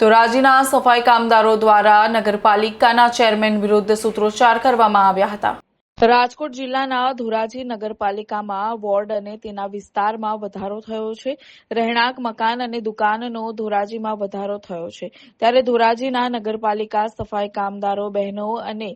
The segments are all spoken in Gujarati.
તો રાજ્યના સફાઈ કામદારો દ્વારા નગરપાલિકાના ચેરમેન વિરુદ્ધ સૂત્રોચ્ચાર કરવામાં આવ્યા હતા. રાજકોટ જિલ્લાના ધોરાજી નગરપાલિકામાં વોર્ડ અને તેના વિસ્તારમાં વધારો થયો છે. રહેણાંક, મકાન અને દુકાનનો ધોરાજીમાં વધારો થયો છે. ત્યારે ધોરાજીના નગરપાલિકા સફાઈ કામદારો, બહેનો અને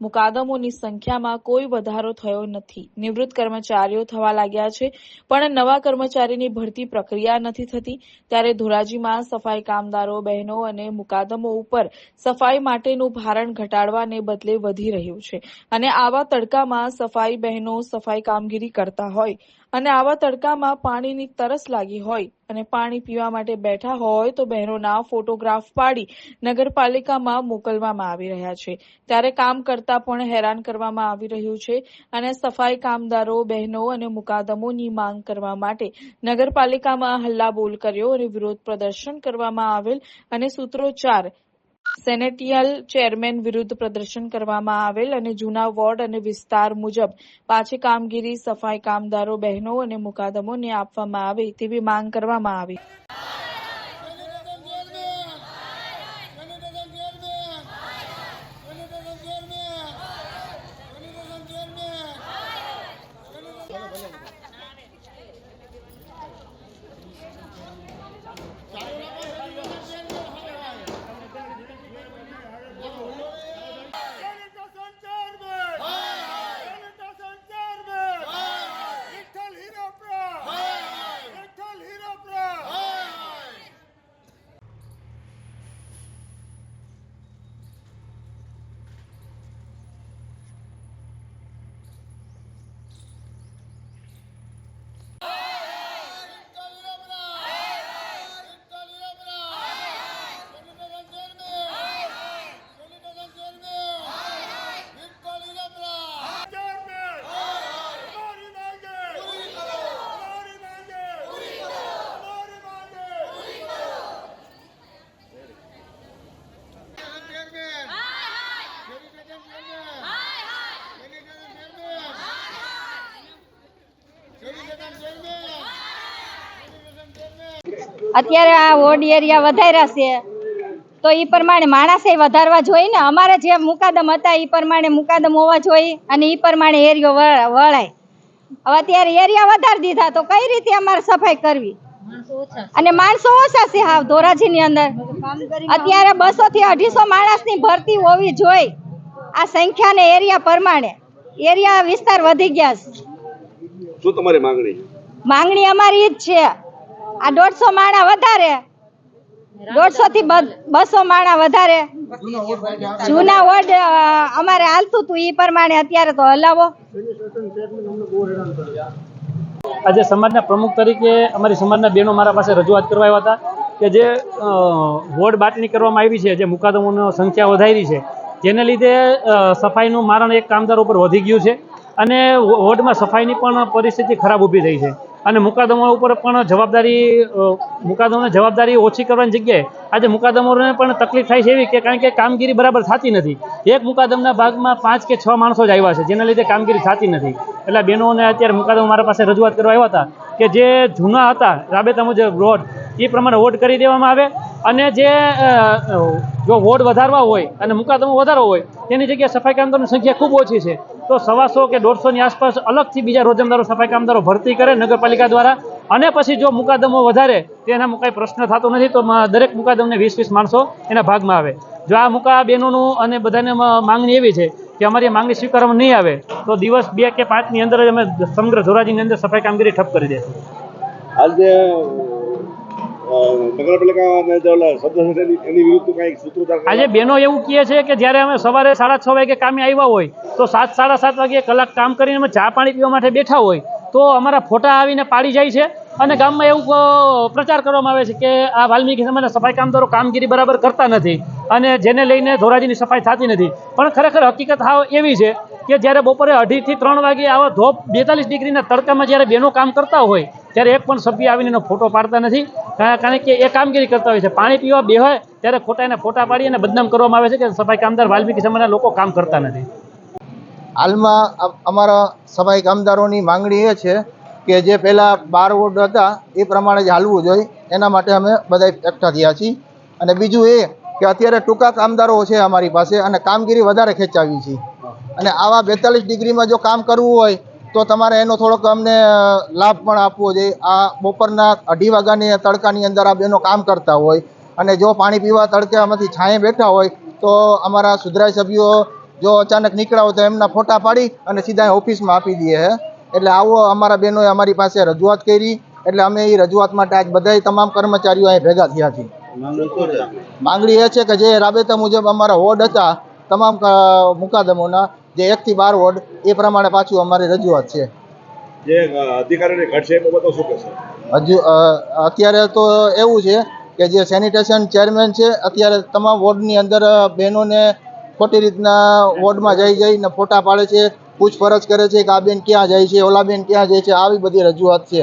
મુકાદમોની સંખ્યામાં કોઈ વધારો થયો નથી. નિવૃત્ત કર્મચારીઓ થવા લાગ્યા છે, પણ નવા કર્મચારીની ભરતી પ્રક્રિયા નથી થતી. ત્યારે ધોરાજીમાં સફાઈ કામદારો, બહેનો અને મુકાદમો ઉપર સફાઈ માટેનું ભારણ ઘટાડવાને બદલે વધી રહ્યું છે. અને આવા તડકામાં સફાઈ બહેનો સફાઈ કામગીરી કરતા હોય. અને આવા તડકામાં પાણીની તરસ લાગી હોય અને પાણી પીવા માટે બેઠા હોય તો બહેનોના ફોટોગ્રાફ પાડી નગરપાલિકામાં મોકલવામાં આવી રહ્યા છે. ત્યારે કામ કરતા પણ હેરાન કરવામાં આવી રહ્યું છે અને સફાઈ કામદારો, બહેનો અને મુકાદમોની માંગ કરવા માટે નગરપાલિકામાં હલ્લાબોલ કર્યો અને વિરોધ પ્રદર્શન કરવામાં આવેલ અને સૂત્રોચ્ચાર સેનેટિયલ ચેરમેન વિરુદ્ધ પ્રદર્શન કરવામાં આવેલ અને જૂના વોર્ડ અને વિસ્તાર મુજબ પાછી કામગીરી, સફાઈ કામદારો, બહેનો અને મુકાદમોને આપવામાં આવે તેવી માંગ કરવામાં આવી. અત્યારે આ વોર્ડ એરિયા વધાર્યા છે. તો એ પ્રમાણે માણસે વધારવા જોઈએ ને. અમારે જે મુકાદમ હતા એ પ્રમાણે મુકાદમ હોવા જોઈએ અને એ પ્રમાણે એરિયો વળાય. હવે અત્યારે એરિયા વધારી દીધા તો કઈ રીતે અમારે સફાઈ કરવી? અને માણસો ઓછા છે હાવ ધોરાજીની અંદર. અત્યારે બસો થી અઢીસો માણસની ભરતી હોવી જોઈએ. આ સંખ્યા ને એરિયા પ્રમાણે. એરિયા વિસ્તાર વધી ગયા છે. શું તમારી માંગણી માંગણી અમારી જ છે. આ દોઢસો માણા વધારે. દોઢસો થી બસો માણા વધારે. જૂના વોર્ડ અમારે હાલતું હતું ઈ પ્રમાણે અત્યારે તો હલાવો. આજે સમાજના પ્રમુખ તરીકે અમારી સમાજના બહેનો મારા પાસે રજૂઆત કરવા આવ્યા હતા કે જે વોર્ડ બાટણી કરવામાં આવી છે, જે મુકાદમોની સંખ્યા વધારી છે, જેને લીધે સફાઈનું મારણ એક કામદાર ઉપર વધી ગયું છે અને વોર્ડમાં સફાઈની પણ પરિસ્થિતિ ખરાબ ઊભી થઈ છે. અને મુકાદમો ઉપર પણ જવાબદારી મુકાદમોની જવાબદારી ઓછી કરવાની જગ્યાએ આજે મુકાદમોને પણ તકલીફ થાય છે એવી કે કારણ કે કામગીરી બરાબર થતી નથી. એક મુકાદમના ભાગમાં પાંચ કે છ માણસો જ આવ્યા છે, જેના લીધે કામગીરી થતી નથી. એટલે બહેનોને અત્યારે મુકાદમો મારા પાસે રજૂઆત કરવા આવ્યા હતા કે જે જૂના હતા, રાબેતા મુજબ રોડ, એ પ્રમાણે વોટ કરી દેવામાં આવે અને જે જો વોર્ડ વધારવા હોય અને મુકાદમો વધારવો હોય, તેની જગ્યાએ સફાઈ કામદારોની સંખ્યા ખૂબ ઓછી છે. તો સવાસો કે દોઢસોની આસપાસ અલગથી બીજા રોજમદારો, સફાઈ કામદારો ભરતી કરે નગરપાલિકા દ્વારા. અને પછી જો મુકાદમો વધારે તેના કંઈ પ્રશ્ન થતો નથી, તો દરેક મુકાદમને વીસ વીસ માણસો એના ભાગમાં આવે. જો આ મુકા બહેનોનું અને બધાને માંગણી એવી છે કે અમારી માંગણી સ્વીકારવામાં નહીં આવે, તો દિવસ બે કે પાંચની અંદર જ અમે સમગ્ર ધોરાજીની અંદર સફાઈ કામગીરી ઠપ કરી દેશું. આજે આજે બહેનો એવું કહે છે કે જ્યારે અમે સવારે સાડા છ વાગે કામે આવ્યા હોય તો સાત સાડા સાત વાગે કલાક કામ કરીને અમે ચા પાણી પીવા માટે બેઠા હોય તો અમારા ફોટા આવીને પાડી જાય છે. અને ગામમાં એવું પ્રચાર કરવામાં આવે છે કે આ વાલ્મીકી સમાજના સફાઈ કામદારો કામગીરી બરાબર કરતા નથી અને જેને લઈને ધોરાજીની સફાઈ થતી નથી. પણ ખરેખર હકીકત હાવ એવી છે કે જ્યારે બપોરે અઢીથી ત્રણ વાગે આવા ધોપ બેતાલીસ ડિગ્રીના તડકામાં જ્યારે બહેનો કામ કરતા હોય ત્યારે એક પણ સભ્ય આવીને એનો ફોટો પાડતા નથી કારણ કે એ કામગીરી કરતા હોય છે. પાણી પીવા બે હોય, ત્યારે ખોટા એના ફોટા પાડી અને બદનામ કરવામાં આવે છે કે સફાઈ કામદાર વાલ્મીકી સમાજના લોકો કામ કરતા નથી. હાલમાં અમારા સફાઈ કામદારોની માંગણી એ છે કે જે પહેલાં બાર વોર્ડ હતા, એ પ્રમાણે જ હાલવું જોઈએ. એના માટે અમે બધા એકઠા થયા છીએ. અને બીજું એ કે અત્યારે ટૂંકા કામદારો છે અમારી પાસે અને કામગીરી વધારે ખેંચાવી છે. અને આવા બેતાલીસ ડિગ્રીમાં જો કામ કરવું હોય તો તમારે એનો થોડોક અમને લાભ પણ આપવો જોઈએ. આ બપોરના અઢી વાગ્યાની તડકાની અંદર આ બેનો કામ કરતા હોય અને જો પાણી પીવા તડકામાંથી છાંયે બેઠા હોય તો અમારા સુધરાય સભ્યો જો અચાનક નીકળ્યા હોય તો એમના ફોટા પાડી અને સીધા ઓફિસમાં આપી દઈએ છે એટલે આવો અમારા બહેનોએ અમારી પાસે રજૂઆત કરી. એટલે અમે એ રજૂઆત માટે આજ બધાય તમામ કર્મચારીઓ અહીં ભેગા થયા છીએ. માંગણી એ છે કે જે રાબેતા મુજબ અમારા વોર્ડ હતા તમામ મુકાદમોના જે એકથી બાર વોર્ડ એ પ્રમાણે પાછું અમારી રજૂઆત છે. જે અ, ઘટશે એ બાબતો શું કહેશો? હજુ અત્યારે તો એવું છે કે જે સેનિટેશન ચેરમેન છે અત્યારે તમામ વોર્ડની અંદર બહેનોને ખોટી રીતના વોર્ડમાં જઈ જઈને ફોટા પાડે છે પૂછપરછ કરે છે કે આ બેન ક્યાં જાય છે ઓલા બેન ક્યાં જાય છે આવી બધી રજૂઆત છે.